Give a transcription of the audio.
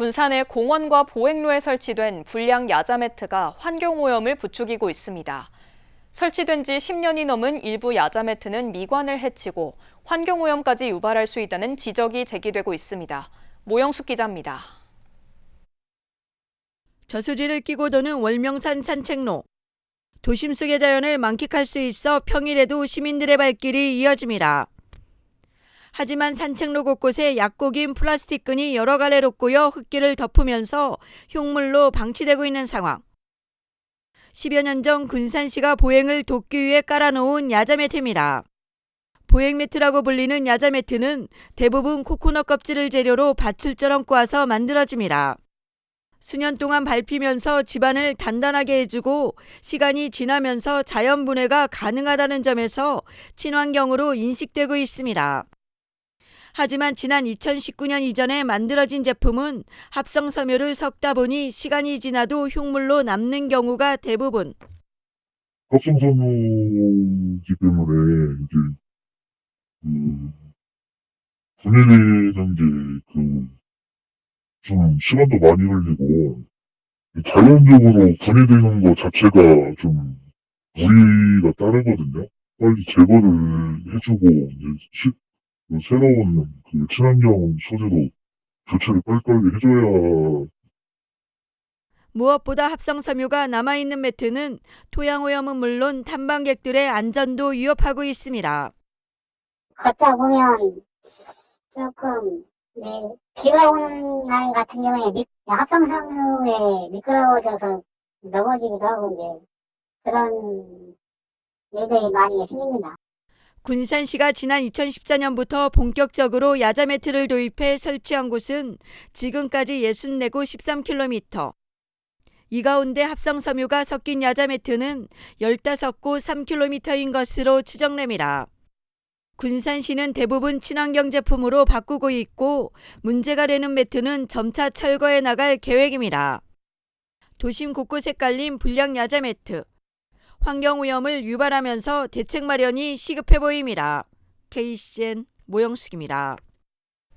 군산의 공원과 보행로에 설치된 불량 야자 매트가 환경 오염을 부추기고 있습니다. 설치된 지 10년이 넘은 일부 야자 매트는 미관을 해치고 환경 오염까지 유발할 수 있다는 지적이 제기되고 있습니다. 모영숙 기자입니다. 저수지를 끼고 도는 월명산 산책로. 도심 속의 자연을 만끽할 수 있어 평일에도 시민들의 발길이 이어집니다. 하지만 산책로 곳곳에 약곡인 플라스틱 끈이 여러 갈래로 꼬여 흙길을 덮으면서 흉물로 방치되고 있는 상황. 10여 년 전 군산시가 보행을 돕기 위해 깔아놓은 야자 매트입니다. 보행 매트라고 불리는 야자 매트는 대부분 코코넛 껍질을 재료로 밧줄처럼 꼬아서 만들어집니다. 수년 동안 밟히면서 집안을 단단하게 해주고 시간이 지나면서 자연 분해가 가능하다는 점에서 친환경으로 인식되고 있습니다. 하지만 지난 2019년 이전에 만들어진 제품은 합성 섬유를 섞다 보니 시간이 지나도 흉물로 남는 경우가 대부분. 합성 섬유이기 때문에 이제 그 분해되는 게그좀 시간도 많이 걸리고 자연적으로 분해되는 것 자체가 좀 무리가 따르거든요. 빨리 제거를 해주고 이제 새로운 그 친환경 소재로 교체를 빨리빨리 해줘야 무엇보다 합성 섬유가 남아있는 매트는 토양 오염은 물론 탐방객들의 안전도 위협하고 있습니다. 걷다 보면 조금 이제 비가 오는 날 같은 경우에 미, 합성섬유에 미끄러워져서 넘어지기도 하고 이제 그런 일들이 많이 생깁니다. 군산시가 지난 2014년부터 본격적으로 야자 매트를 도입해 설치한 곳은 지금까지 64곳 13km. 이 가운데 합성 섬유가 섞인 야자 매트는 15곳 3km인 것으로 추정됩니다. 군산시는 대부분 친환경 제품으로 바꾸고 있고 문제가 되는 매트는 점차 철거해 나갈 계획입니다. 도심 곳곳에 깔린 불량 야자 매트. 환경 오염을 유발하면서 대책 마련이 시급해 보입니다. KCN 모영숙입니다.